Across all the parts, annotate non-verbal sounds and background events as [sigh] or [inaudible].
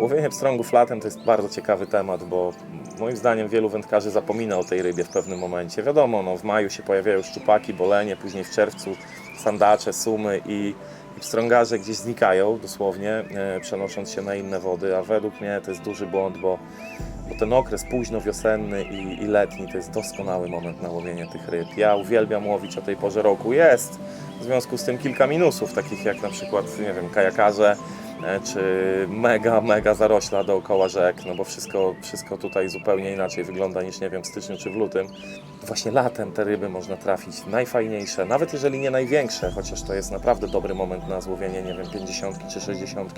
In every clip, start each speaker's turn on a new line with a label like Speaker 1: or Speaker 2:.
Speaker 1: Łowienie pstrągów latem to jest bardzo ciekawy temat, bo moim zdaniem wielu wędkarzy zapomina o tej rybie w pewnym momencie. Wiadomo, no, w maju się pojawiają szczupaki, bolenie, później w czerwcu sandacze, sumy i, i pstrągarze gdzieś znikają dosłownie, e, przenosząc się na inne wody, a według mnie to jest duży błąd, bo, bo ten okres późno wiosenny i, i letni to jest doskonały moment na łowienie tych ryb. Ja uwielbiam łowić o tej porze roku. Jest w związku z tym kilka minusów, takich jak na przykład, nie wiem, kajakarze, czy mega, mega zarośla dookoła rzek, no bo wszystko, wszystko tutaj zupełnie inaczej wygląda niż, nie wiem, w styczniu czy w lutym. Właśnie latem te ryby można trafić najfajniejsze, nawet jeżeli nie największe, chociaż to jest naprawdę dobry moment na złowienie, nie wiem, 50 czy 60.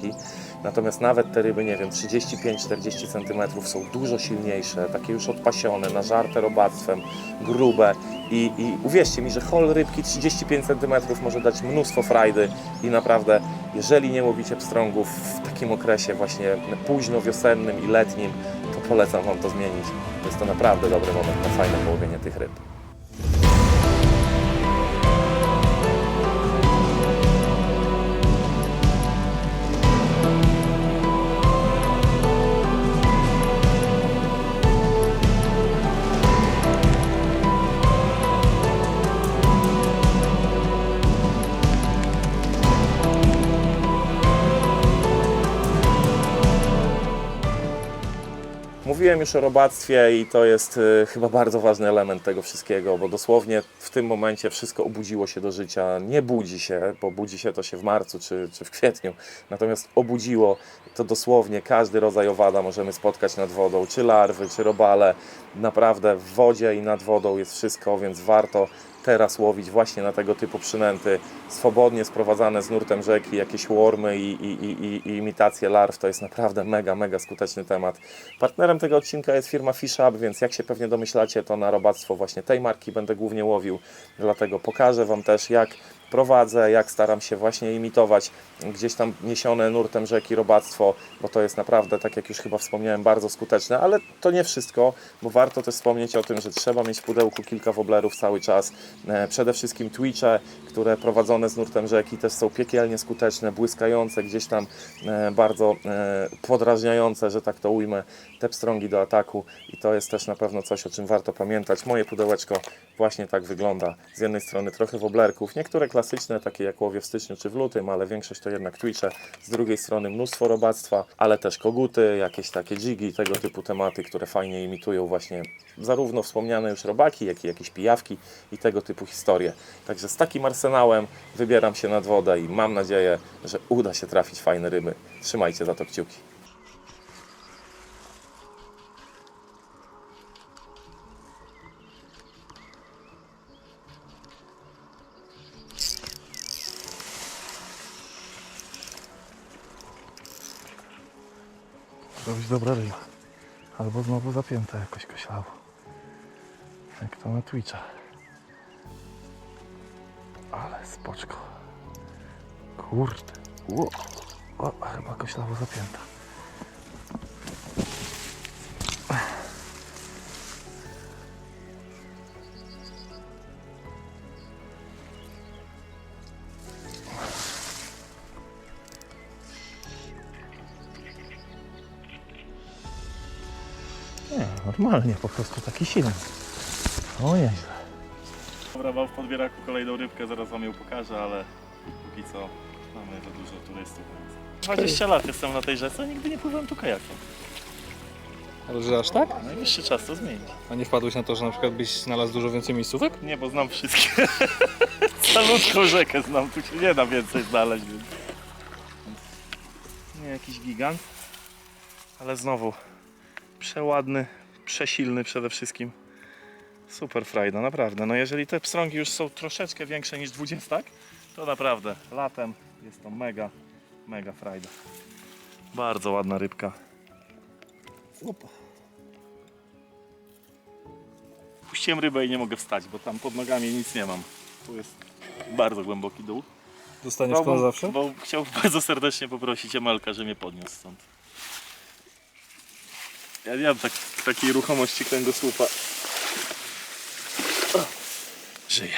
Speaker 1: Natomiast nawet te ryby, nie wiem, 35-40 cm są dużo silniejsze, takie już odpasione, nażarte robactwem, grube i, i uwierzcie mi, że hol rybki 35 cm może dać mnóstwo frajdy i naprawdę, jeżeli nie łowicie pstrągów w takim okresie właśnie późno wiosennym i letnim, to polecam Wam to zmienić. Jest to naprawdę dobry moment na fajne połowienie tych ryb. Mówiłem już o robactwie i to jest y, chyba bardzo ważny element tego wszystkiego, bo dosłownie w tym momencie wszystko obudziło się do życia. Nie budzi się, bo budzi się to się w marcu czy, czy w kwietniu. Natomiast obudziło to dosłownie każdy rodzaj owada możemy spotkać nad wodą, czy larwy, czy robale. Naprawdę w wodzie i nad wodą jest wszystko, więc warto teraz łowić właśnie na tego typu przynęty, swobodnie sprowadzane z nurtem rzeki, jakieś wormy i, i, i, i- imitacje larw, to jest naprawdę mega, mega skuteczny temat. Partnerem tego odcinka jest firma Fish Up, więc jak się pewnie domyślacie, to na robactwo właśnie tej marki będę głównie łowił, dlatego pokażę Wam też jak prowadzę, jak staram się właśnie imitować gdzieś tam niesione nurtem rzeki robactwo, bo to jest naprawdę, tak jak już chyba wspomniałem, bardzo skuteczne, ale to nie wszystko, bo warto też wspomnieć o tym, że trzeba mieć w pudełku kilka woblerów cały czas. E, Przede wszystkim Twitche, które prowadzone z nurtem rzeki też są piekielnie skuteczne, błyskające, gdzieś tam e, bardzo e, podrażniające, że tak to ujmę, te pstrągi do ataku i to jest też na pewno coś, o czym warto pamiętać. Moje pudełeczko właśnie tak wygląda. Z jednej strony trochę woblerków, niektóre klasyczne, takie jak łowię w styczniu czy w lutym, ale większość to jednak Twitche. Z drugiej strony mnóstwo robactwa, ale też koguty, jakieś takie jigi, tego typu tematy, które fajnie imitują właśnie zarówno wspomniane już robaki, jak i jakieś pijawki i tego typu historie. Także z takim arsenałem wybieram się nad wodę i mam nadzieję, że uda się trafić fajne ryby. Trzymajcie za to kciuki.
Speaker 2: To być dobra ryba. Albo znowu zapięta jakoś koślawo. Jak to na Twitcha. Ale spoczko. Kurde. Ło. O, chyba koślawo zapięta. Normalnie, po prostu taki silny. O nieźle.
Speaker 3: Dobra, mam w podbieraku kolejną rybkę, zaraz wam ją pokażę, ale póki co mamy za dużo turystów. więc- 20 lat jestem na tej rzece, nigdy nie pływałem tu kajakiem.
Speaker 4: Ale że aż tak?
Speaker 3: Najwyższy czas to zmienić.
Speaker 4: A nie wpadłeś na to, że na przykład byś znalazł dużo więcej miejscówek?
Speaker 3: Nie, bo znam wszystkie. [laughs] Calutką rzekę znam, tu się nie da więcej znaleźć, więc... Nie jakiś gigant, ale znowu przeładny, przesilny przede wszystkim. Super frajda, naprawdę. No jeżeli te pstrągi już są troszeczkę większe niż 20, to naprawdę latem jest to mega, mega frajda. Bardzo ładna rybka. Opa. Puściłem rybę i nie mogę wstać, bo tam pod nogami nic nie mam. Tu jest bardzo głęboki dół.
Speaker 4: Dostaniesz to zawsze?
Speaker 3: Bo chciałbym [laughs] bardzo serdecznie poprosić Emelka, że mnie podniósł stąd. Ja nie mam tak, takiej ruchomości kręgosłupa. O, Żyję.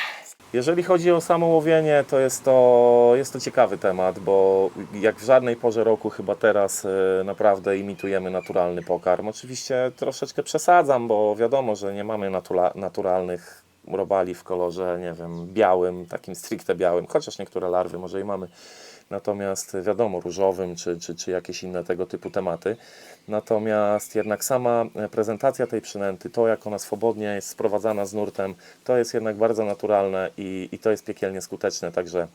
Speaker 1: Jeżeli chodzi o samo łowienie, to jest to, jest to ciekawy temat, bo jak w żadnej porze roku chyba teraz e, naprawdę imitujemy naturalny pokarm. Oczywiście troszeczkę przesadzam, bo wiadomo, że nie mamy natura- naturalnych robali w kolorze, nie wiem, białym, takim stricte białym, chociaż niektóre larwy może i mamy. Natomiast wiadomo, różowym czy, czy, czy jakieś inne tego typu tematy. Natomiast jednak sama prezentacja tej przynęty, to jak ona swobodnie jest sprowadzana z nurtem, to jest jednak bardzo naturalne i, i to jest piekielnie skuteczne. Także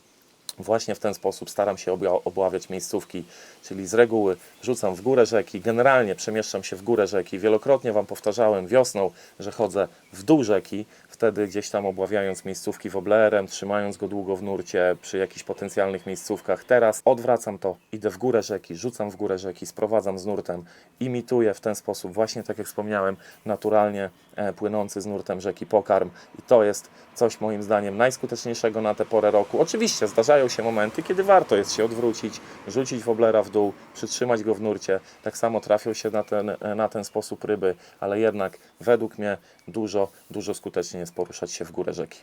Speaker 1: Właśnie w ten sposób staram się obławiać miejscówki, czyli z reguły rzucam w górę rzeki, generalnie przemieszczam się w górę rzeki. Wielokrotnie Wam powtarzałem wiosną, że chodzę w dół rzeki, wtedy gdzieś tam obławiając miejscówki woblerem, trzymając go długo w nurcie przy jakichś potencjalnych miejscówkach. Teraz odwracam to, idę w górę rzeki, rzucam w górę rzeki, sprowadzam z nurtem, imituję w ten sposób, właśnie tak jak wspomniałem, naturalnie e, płynący z nurtem rzeki pokarm i to jest coś moim zdaniem najskuteczniejszego na tę porę roku. Oczywiście zdarzają się momenty, kiedy warto jest się odwrócić, rzucić woblera w dół, przytrzymać go w nurcie. Tak samo trafią się na ten, na ten sposób ryby, ale jednak według mnie dużo, dużo skuteczniej jest poruszać się w górę rzeki.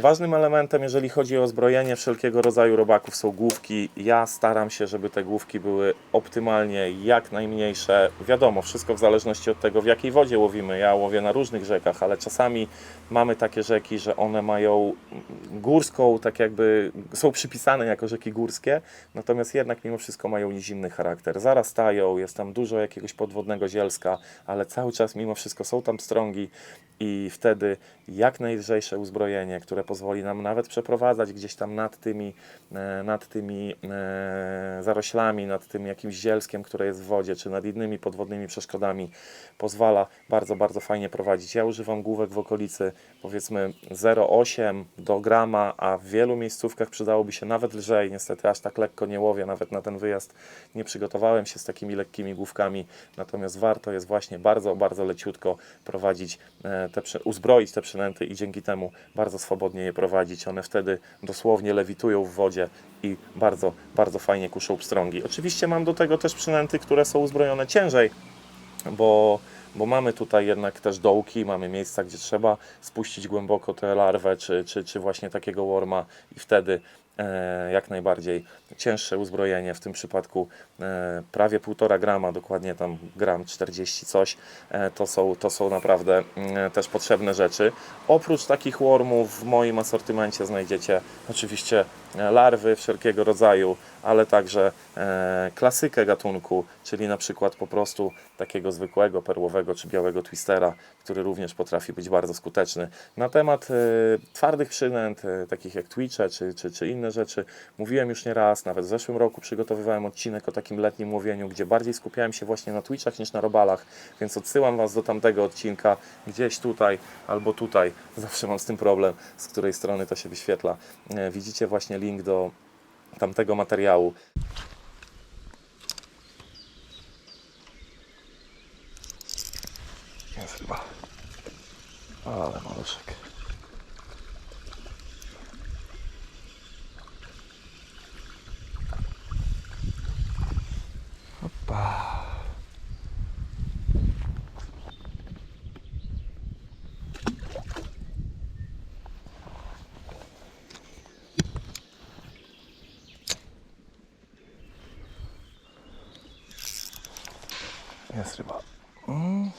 Speaker 1: Ważnym elementem, jeżeli chodzi o zbrojenie wszelkiego rodzaju robaków są główki. Ja staram się, żeby te główki były optymalnie jak najmniejsze. Wiadomo, wszystko w zależności od tego, w jakiej wodzie łowimy. Ja łowię na różnych rzekach, ale czasami mamy takie rzeki, że one mają górską, tak jakby są przypisane jako rzeki górskie, natomiast jednak mimo wszystko mają nizinny charakter. Zarastają, jest tam dużo jakiegoś podwodnego zielska, ale cały czas mimo wszystko są tam strągi i wtedy jak najlżejsze uzbrojenie, które pozwoli nam nawet przeprowadzać gdzieś tam nad tymi, e, nad tymi e, zaroślami, nad tym jakimś zielskiem, które jest w wodzie, czy nad innymi podwodnymi przeszkodami, pozwala bardzo, bardzo fajnie prowadzić. Ja używam główek w okolicy powiedzmy 0,8 do grama, a w wielu miejscówkach przydałoby się nawet lżej. Niestety aż tak lekko nie łowię, nawet na ten wyjazd nie przygotowałem się z takimi lekkimi główkami, natomiast warto jest właśnie bardzo, bardzo leciutko prowadzić, e, te, uzbroić te przynęty i dzięki temu bardzo swobodnie je prowadzić. One wtedy dosłownie lewitują w wodzie i bardzo, bardzo fajnie kuszą pstrągi. Oczywiście mam do tego też przynęty, które są uzbrojone ciężej, bo, bo mamy tutaj jednak też dołki, mamy miejsca, gdzie trzeba spuścić głęboko tę larwę, czy, czy, czy właśnie takiego worma i wtedy e, jak najbardziej cięższe uzbrojenie, w tym przypadku e, prawie 1,5 grama, dokładnie tam gram 40 coś, e, to, są, to są naprawdę mm, też potrzebne rzeczy. Oprócz takich wormów w moim asortymencie znajdziecie oczywiście e, larwy wszelkiego rodzaju, ale także e, klasykę gatunku, czyli na przykład po prostu takiego zwykłego perłowego czy białego twistera, który również potrafi być bardzo skuteczny. Na temat e, twardych przynęt, e, takich jak twitche czy, czy, czy inne rzeczy, mówiłem już nie raz, nawet w zeszłym roku przygotowywałem odcinek o takim letnim łowieniu, gdzie bardziej skupiałem się właśnie na twitchach niż na robalach, więc odsyłam Was do tamtego odcinka, gdzieś tutaj albo tutaj, [laughs] zawsze mam z tym problem, z której strony to się wyświetla. E, Widzicie właśnie link do tamtego materiału.
Speaker 2: Jest ryba. Ale maluszek. Jest ryba. Mm.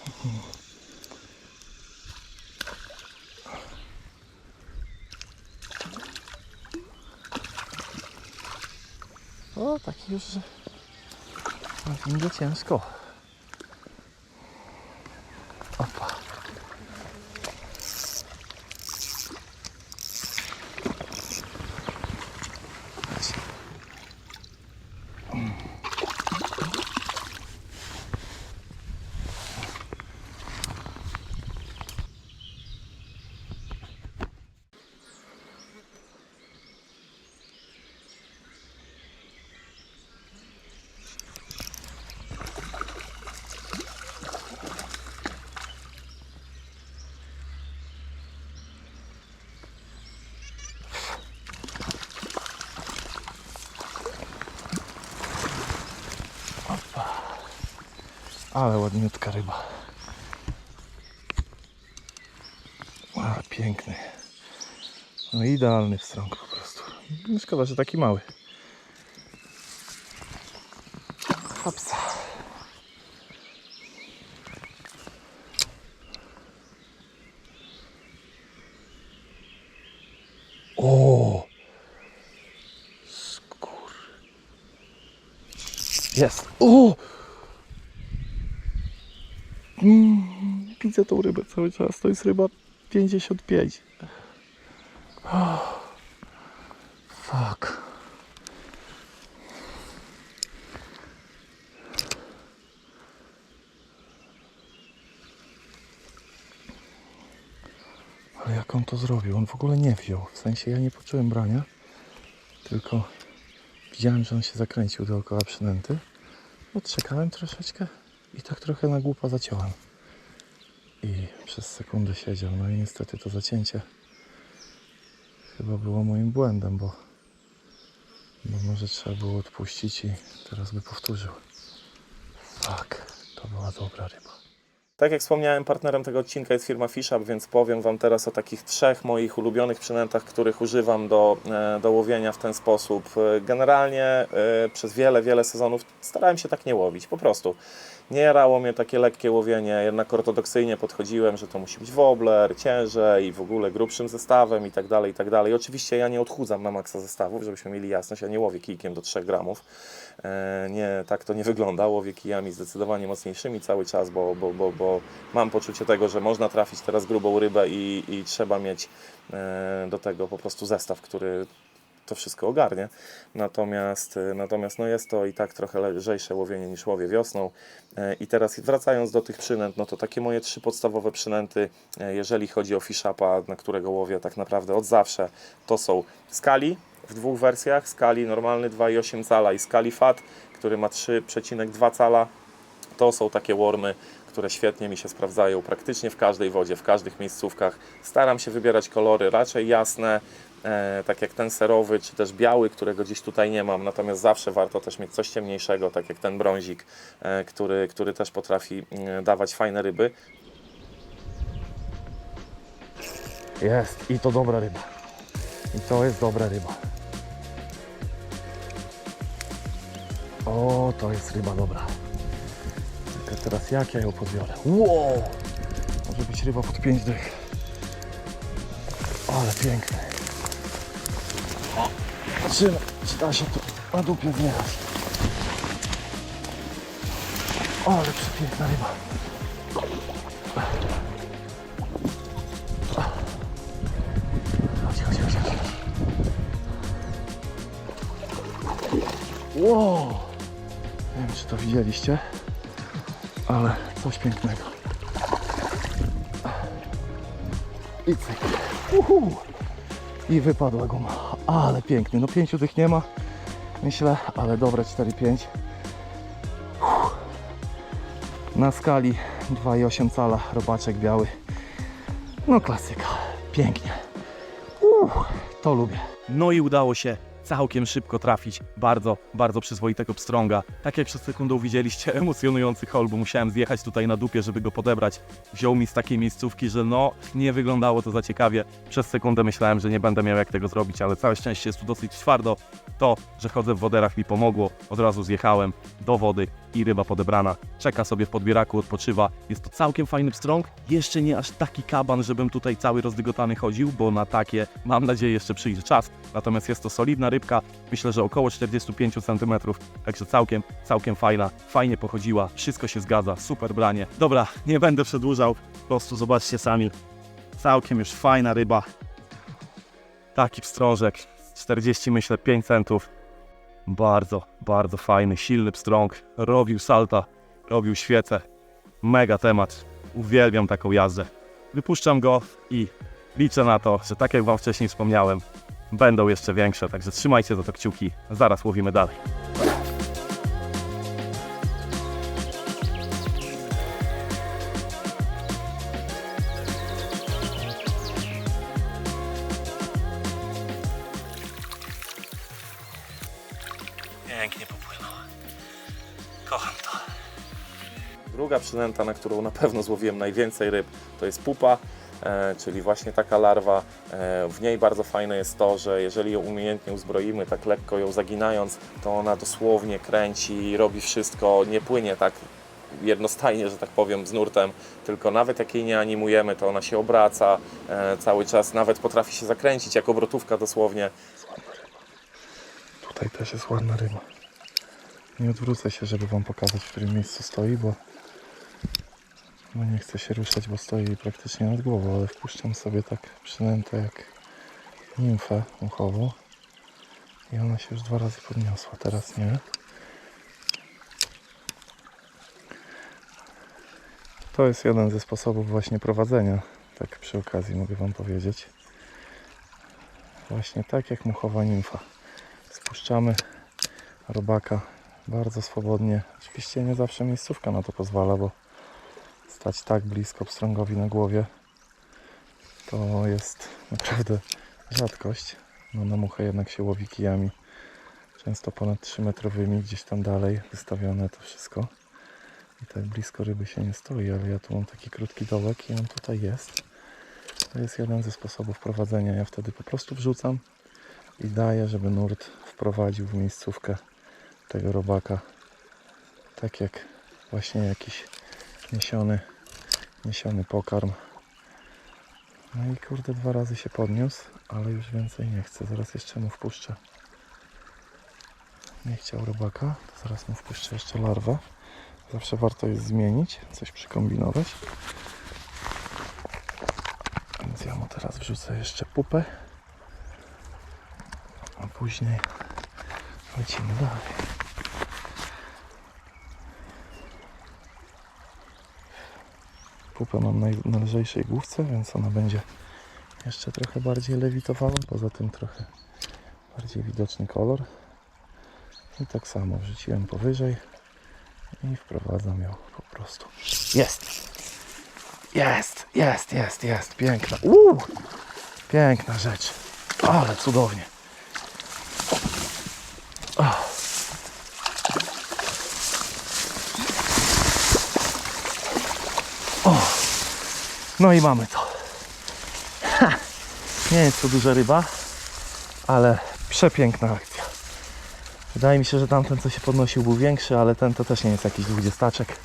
Speaker 2: O, taki już, że będzie ciężko. Ale ładniutka ryba. Ale piękny. No idealny wstrąg po prostu. Szkoda, że taki mały. Hopsa. O! Skur. Jest. O! Mm, widzę tą rybę cały czas. To jest ryba 55. Oh, fuck. Ale jak on to zrobił? On w ogóle nie wziął. W sensie ja nie poczułem brania, tylko widziałem, że on się zakręcił dookoła przynęty. Odczekałem troszeczkę i tak trochę na głupa zaciąłem. I przez sekundę siedział. No i niestety to zacięcie chyba było moim błędem, bo, bo może trzeba było odpuścić i teraz by powtórzył. Fuck, to była dobra ryba.
Speaker 1: Tak jak wspomniałem, partnerem tego odcinka jest firma FishUp, więc powiem Wam teraz o takich trzech moich ulubionych przynętach, których używam do, e, do łowienia w ten sposób. E, Generalnie e, przez wiele, wiele sezonów starałem się tak nie łowić, po prostu. Nie jarało mnie takie lekkie łowienie, jednak ortodoksyjnie podchodziłem, że to musi być wobbler, ciężej i w ogóle grubszym zestawem i tak dalej, i tak dalej. Oczywiście ja nie odchudzam na maksa zestawów, żebyśmy mieli jasność, ja nie łowię kijkiem do 3 gramów. E, Nie, tak to nie wygląda. Łowię kijami zdecydowanie mocniejszymi cały czas, bo, bo, bo, bo mam poczucie tego, że można trafić teraz grubą rybę i, i trzeba mieć e, do tego po prostu zestaw, który to wszystko ogarnie. Natomiast, e, natomiast no jest to i tak trochę lżejsze łowienie niż łowię wiosną. E, I teraz wracając do tych przynęt, no to takie moje trzy podstawowe przynęty, e, jeżeli chodzi o fish-upa, na którego łowię tak naprawdę od zawsze, to są skali w dwóch wersjach, skali normalny 2,8 cala i skali fat, który ma 3,2 cala. To są takie wormy, które świetnie mi się sprawdzają praktycznie w każdej wodzie, w każdych miejscówkach. Staram się wybierać kolory raczej jasne, tak jak ten serowy, czy też biały, którego gdzieś tutaj nie mam. Natomiast zawsze warto też mieć coś ciemniejszego, tak jak ten brązik, e, który, który też potrafi mm, dawać fajne ryby.
Speaker 2: Jest i to dobra ryba. I to jest dobra ryba. O, to jest ryba dobra. Tylko teraz jak ja ją podbiorę? Wow! Może być ryba pod 5 dych. Ale piękny. O, zobaczymy, czy da się tu na dupie zjechać. Ale przepiękna ryba. Chodź, chodź, chodź, chodź. Wow! Nie wiem, czy to widzieliście, ale coś pięknego. I cyk. Uhu. I wypadła guma. Ale piękny. No pięciu tych nie ma, myślę, ale dobre 4-5. Uff. Na skali 2,8 cala, robaczek biały. No klasyka. Pięknie. Uff, to lubię.
Speaker 5: No i udało się całkiem szybko trafić bardzo, bardzo przyzwoitego pstrąga. Tak jak przed sekundą widzieliście, [laughs] emocjonujący hol, bo musiałem zjechać tutaj na dupie, żeby go podebrać. Wziął mi z takiej miejscówki, że no, nie wyglądało to za ciekawie. Przez sekundę myślałem, że nie będę miał jak tego zrobić, ale całe szczęście jest tu dosyć twardo. To, że chodzę w woderach mi pomogło. Od razu zjechałem do wody i ryba podebrana. Czeka sobie w podbieraku, odpoczywa. Jest to całkiem fajny pstrąg. Jeszcze nie aż taki kaban, żebym tutaj cały rozdygotany chodził, bo na takie mam nadzieję jeszcze przyjdzie czas. Natomiast jest to solidna rybka, myślę, że około 45 cm, także całkiem, całkiem fajna, fajnie pochodziła, wszystko się zgadza, super branie. Dobra, nie będę przedłużał, po prostu zobaczcie sami. Całkiem już fajna ryba. Taki pstrążek, 40 myślę 5 centów. Bardzo, bardzo fajny, silny pstrąg. Robił salta, robił świecę. Mega temat. Uwielbiam taką jazdę. Wypuszczam go i liczę na to, że tak jak Wam wcześniej wspomniałem, będą jeszcze większe, także trzymajcie za to kciuki. Zaraz łowimy dalej.
Speaker 1: Na którą na pewno złowiłem najwięcej ryb, to jest pupa. e, czyli właśnie taka larwa. E, w niej bardzo fajne jest to, że jeżeli ją umiejętnie uzbroimy, tak lekko ją zaginając, to ona dosłownie kręci, robi wszystko, nie płynie tak jednostajnie, że tak powiem, z nurtem, tylko nawet jak jej nie animujemy, to ona się obraca e, cały czas, nawet potrafi się zakręcić jak obrotówka dosłownie.
Speaker 2: Tutaj też jest ładna ryba. Nie odwrócę się, żeby Wam pokazać, w którym miejscu stoi, bo, bo nie chcę się ruszać, bo stoi praktycznie nad głową, ale wpuszczam sobie tak przynętę jak nimfę uchową i ona się już dwa razy podniosła, teraz nie. To jest jeden ze sposobów właśnie prowadzenia, tak przy okazji mogę Wam powiedzieć. Właśnie tak jak muchowa nimfa spuszczamy robaka bardzo swobodnie. Oczywiście nie zawsze miejscówka na to pozwala, bo stać tak blisko pstrągowi na głowie to jest naprawdę rzadkość. No na muchę jednak się łowi kijami, często ponad 3 metrowymi, gdzieś tam dalej wystawione to wszystko. I tak blisko ryby się nie stoi, ale ja tu mam taki krótki dołek i on tutaj jest. To jest jeden ze sposobów prowadzenia. Ja wtedy po prostu wrzucam i daję, żeby nurt wprowadził w miejscówkę tego robaka. Tak jak właśnie jakiś niesiony, niesiony pokarm. No i kurde, dwa razy się podniósł, ale już więcej nie chcę. Zaraz jeszcze mu wpuszczę. Nie chciał robaka, to zaraz mu wpuszczę jeszcze larwę. Zawsze warto jest zmienić, coś przykombinować. Więc ja mu teraz wrzucę jeszcze pupę a później lecimy dalej. Pupę mam naj, na lżejszej główce, więc ona będzie jeszcze trochę bardziej lewitowała, poza tym trochę bardziej widoczny kolor. I tak samo wrzuciłem powyżej i wprowadzam ją po prostu. Jest! Jest, jest, jest, jest, piękna. Uuu! Piękna rzecz. Ale cudownie. No i mamy to. Ha! Nie jest to duża ryba, ale przepiękna akcja. Wydaje mi się, że tamten co się podnosił był większy, ale ten to też nie jest jakiś dwudziestaczek.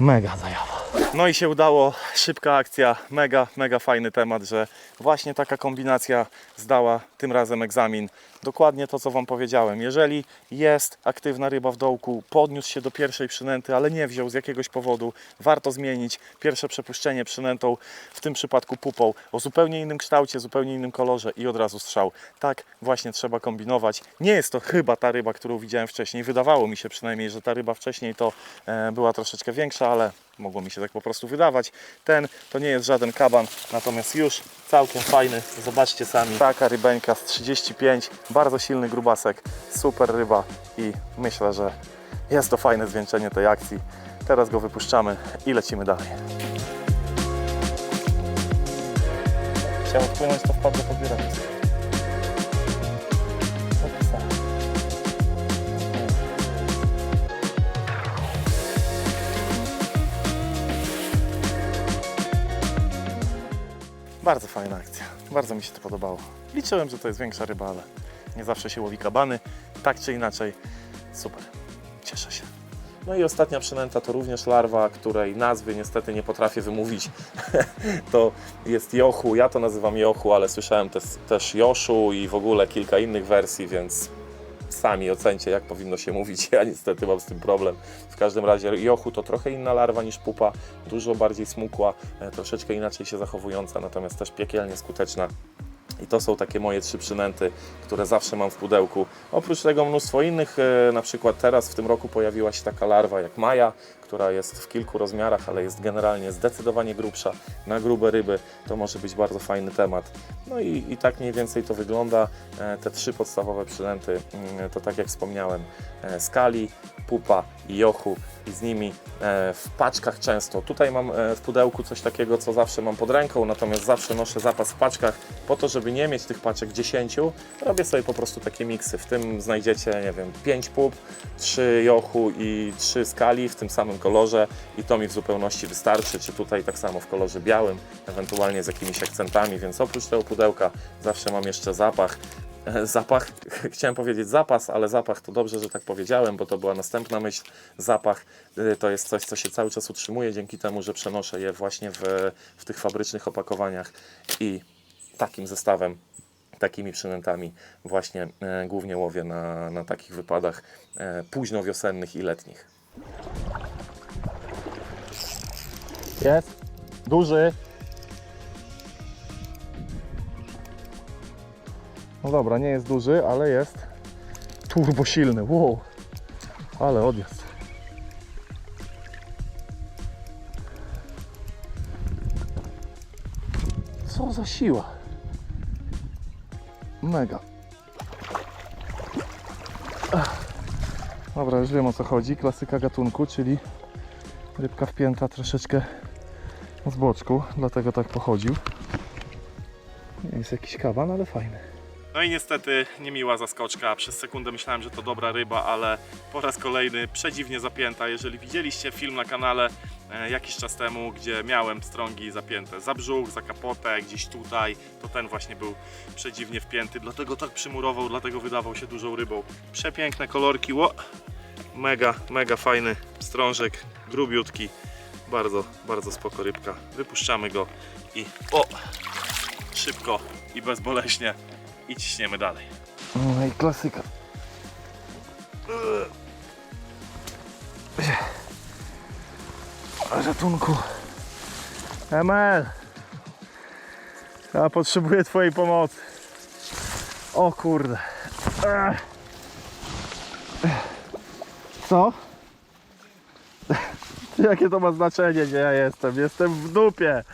Speaker 2: Mega zajawa.
Speaker 1: No i się udało, szybka akcja, mega, mega fajny temat, że właśnie taka kombinacja zdała tym razem egzamin. Dokładnie to, co Wam powiedziałem. Jeżeli jest aktywna ryba w dołku, podniósł się do pierwszej przynęty, ale nie wziął z jakiegoś powodu, warto zmienić pierwsze przepuszczenie przynętą, w tym przypadku pupą, o zupełnie innym kształcie, zupełnie innym kolorze i od razu strzał. Tak właśnie trzeba kombinować. Nie jest to chyba ta ryba, którą widziałem wcześniej. Wydawało mi się przynajmniej, że ta ryba wcześniej to e, była troszeczkę większa, ale mogło mi się tak po prostu wydawać. Ten to nie jest żaden kaban, natomiast już całkiem fajny. Zobaczcie sami. Taka rybeńka z 35, bardzo silny grubasek, super ryba i myślę, że jest to fajne zwieńczenie tej akcji. Teraz go wypuszczamy i lecimy dalej. Chciał odpłynąć, to wpadł podbierając. Bardzo fajna akcja. Bardzo mi się to podobało. Liczyłem, że to jest większa ryba, ale nie zawsze się łowi kabany. Tak czy inaczej, super. Cieszę się. No i ostatnia przynęta to również larwa, której nazwy niestety nie potrafię wymówić. [laughs] to jest Jochu, ja to nazywam Jochu, ale słyszałem też, też Joszu i w ogóle kilka innych wersji, więc sami ocencie, jak powinno się mówić. [laughs] Ja niestety mam z tym problem. W każdym razie Jochu to trochę inna larwa niż pupa, dużo bardziej smukła, e, troszeczkę inaczej się zachowująca, natomiast też piekielnie skuteczna. I to są takie moje trzy przynęty, które zawsze mam w pudełku. Oprócz tego mnóstwo innych, e, na przykład teraz w tym roku pojawiła się taka larwa jak Maja, która jest w kilku rozmiarach, ale jest generalnie zdecydowanie grubsza. Na grube ryby to może być bardzo fajny temat. No i, i tak mniej więcej to wygląda. E, Te trzy podstawowe przynęty mm, to tak jak wspomniałem, e, skali, pupa i jochu i z nimi e, w paczkach często. Tutaj mam w pudełku coś takiego, co zawsze mam pod ręką, natomiast zawsze noszę zapas w paczkach po to, żeby nie mieć tych paczek 10. Robię sobie po prostu takie miksy. W tym znajdziecie, nie wiem, 5 pup, 3 jochu i 3 skali w tym samym kolorze i to mi w zupełności wystarczy, czy tutaj tak samo w kolorze białym, ewentualnie z jakimiś akcentami, więc oprócz tego pudełka zawsze mam jeszcze zapach. [laughs] Zapach, [laughs] chciałem powiedzieć zapas, ale zapach to dobrze, że tak powiedziałem, bo to była następna myśl. Zapach y, to jest coś, co się cały czas utrzymuje dzięki temu, że przenoszę je właśnie w, w tych fabrycznych opakowaniach i takim zestawem, takimi przynętami właśnie e, głównie łowię na, na takich wypadach e, późno wiosennych i letnich.
Speaker 2: Jest. Duży. No dobra, nie jest duży, ale jest turbo silny. Wow. Ale odjazd. Co za siła. Mega. Ach. Dobra, już wiem o co chodzi. Klasyka gatunku, czyli rybka wpięta troszeczkę z boczku, dlatego tak pochodził. Nie jest jakiś kaban, ale fajny.
Speaker 3: No i niestety niemiła zaskoczka. Przez sekundę myślałem, że to dobra ryba, ale po raz kolejny przedziwnie zapięta. Jeżeli widzieliście film na kanale jakiś czas temu, gdzie miałem strągi zapięte za brzuch, za kapotę, gdzieś tutaj, to ten właśnie był przedziwnie wpięty. Dlatego tak przymurował, dlatego wydawał się dużą rybą. Przepiękne kolorki. Ło! Mega, mega fajny strążek, grubiutki. Bardzo, bardzo spoko rybka. Wypuszczamy go i o! Szybko i bezboleśnie i ciśniemy dalej.
Speaker 2: No i klasyka. Ratunku. Emel. Ja potrzebuję twojej pomocy. O kurde. Co? Jakie to ma znaczenie, gdzie ja jestem? Jestem w dupie.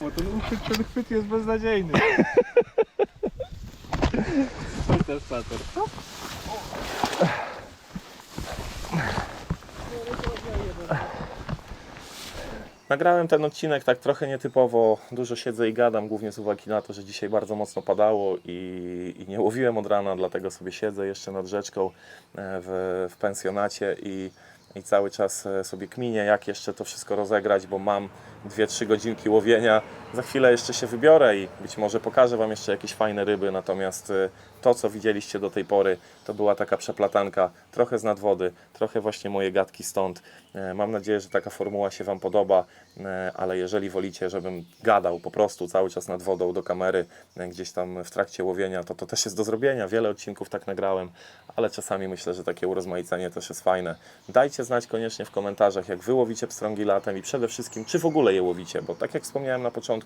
Speaker 4: Bo ten uchwyt, ten chwyt jest beznadziejny. [laughs] Chociaż pater.
Speaker 1: Nagrałem ten odcinek tak trochę nietypowo, dużo siedzę i gadam, głównie z uwagi na to, że dzisiaj bardzo mocno padało i, i nie łowiłem od rana, dlatego sobie siedzę jeszcze nad rzeczką e, w, w pensjonacie i, i cały czas e, sobie kminię, jak jeszcze to wszystko rozegrać, bo mam 2-3 godzinki łowienia. Za chwilę jeszcze się wybiorę i być może pokażę Wam jeszcze jakieś fajne ryby, natomiast e, to, co widzieliście do tej pory, to była taka przeplatanka, trochę z nadwody, trochę właśnie moje gadki stąd. E, Mam nadzieję, że taka formuła się Wam podoba, e, ale jeżeli wolicie, żebym gadał po prostu cały czas nad wodą do kamery, e, gdzieś tam w trakcie łowienia, to to też jest do zrobienia. Wiele odcinków tak nagrałem, ale czasami myślę, że takie urozmaicenie też jest fajne. Dajcie znać koniecznie w komentarzach, jak Wy łowicie pstrągi latem i przede wszystkim, czy w ogóle je łowicie, bo tak jak wspomniałem na początku,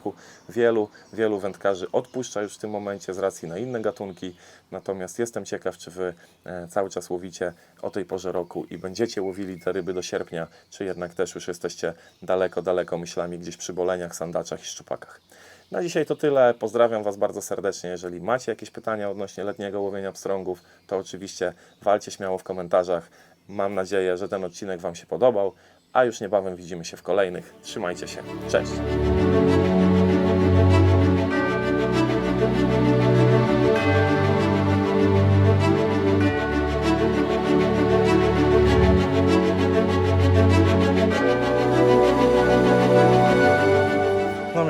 Speaker 1: wielu, wielu wędkarzy odpuszcza już w tym momencie z racji na inne gatunki, natomiast jestem ciekaw, czy Wy e, cały czas łowicie o tej porze roku i będziecie łowili te ryby do sierpnia, czy jednak też już jesteście daleko, daleko myślami gdzieś przy boleniach, sandaczach i szczupakach. Na dzisiaj to tyle. Pozdrawiam Was bardzo serdecznie. Jeżeli macie jakieś pytania odnośnie letniego łowienia pstrągów, to oczywiście walcie śmiało w komentarzach. Mam nadzieję, że ten odcinek Wam się podobał, a już niebawem widzimy się w kolejnych. Trzymajcie się. Cześć!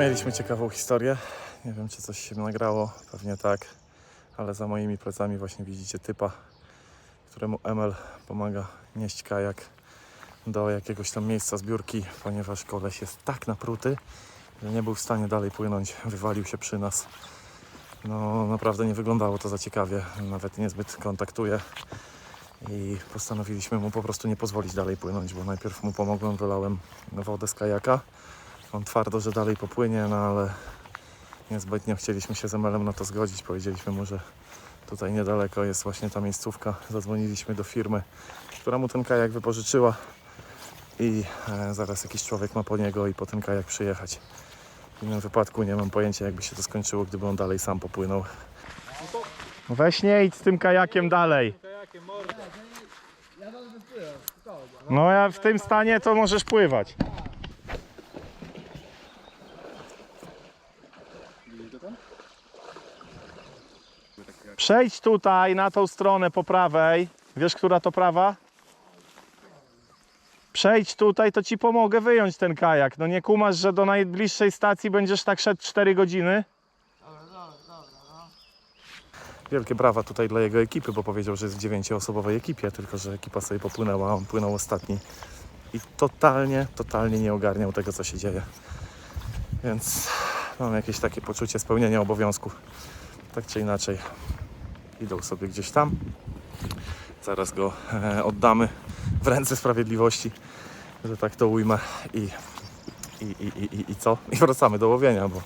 Speaker 2: Mieliśmy ciekawą historię. Nie wiem czy coś się nagrało, pewnie tak. Ale za moimi plecami właśnie widzicie typa, któremu Emel pomaga nieść kajak do jakiegoś tam miejsca zbiórki, ponieważ koleś jest tak napruty, że nie był w stanie dalej płynąć. Wywalił się przy nas. No naprawdę nie wyglądało to za ciekawie. Nawet niezbyt kontaktuje. I postanowiliśmy mu po prostu nie pozwolić dalej płynąć, bo najpierw mu pomogłem, wylałem wodę z kajaka. On twardo, że dalej popłynie, no ale niezbytnio chcieliśmy się z Emelem na to zgodzić. Powiedzieliśmy mu, że tutaj niedaleko jest właśnie ta miejscówka. Zadzwoniliśmy do firmy, która mu ten kajak wypożyczyła i e, zaraz jakiś człowiek ma po niego i po ten kajak przyjechać. W innym wypadku nie mam pojęcia, jakby się to skończyło, gdyby on dalej sam popłynął. Weź nie idź z tym kajakiem dalej. No ja w tym stanie to możesz pływać. Przejdź tutaj na tą stronę po prawej. Wiesz, która to prawa?
Speaker 6: Przejdź tutaj, to ci pomogę wyjąć ten kajak. No nie kumasz, że do najbliższej stacji będziesz tak szedł 4 godziny?
Speaker 1: Wielkie brawa tutaj dla jego ekipy, bo powiedział, że jest w dziewięcioosobowej ekipie, tylko że ekipa sobie popłynęła, a on płynął ostatni. I totalnie, totalnie nie ogarniał tego, co się dzieje. Więc mam jakieś takie poczucie spełnienia obowiązku. Tak czy inaczej, idą sobie gdzieś tam. Zaraz go e, oddamy w ręce sprawiedliwości, że tak to ujmę. I, i, i, i, i, co? I wracamy do łowienia, bo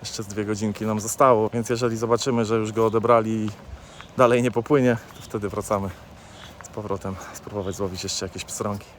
Speaker 1: jeszcze z dwie godzinki nam zostało, więc jeżeli zobaczymy, że już go odebrali i dalej nie popłynie, to wtedy wracamy z powrotem spróbować złowić jeszcze jakieś pstrągi.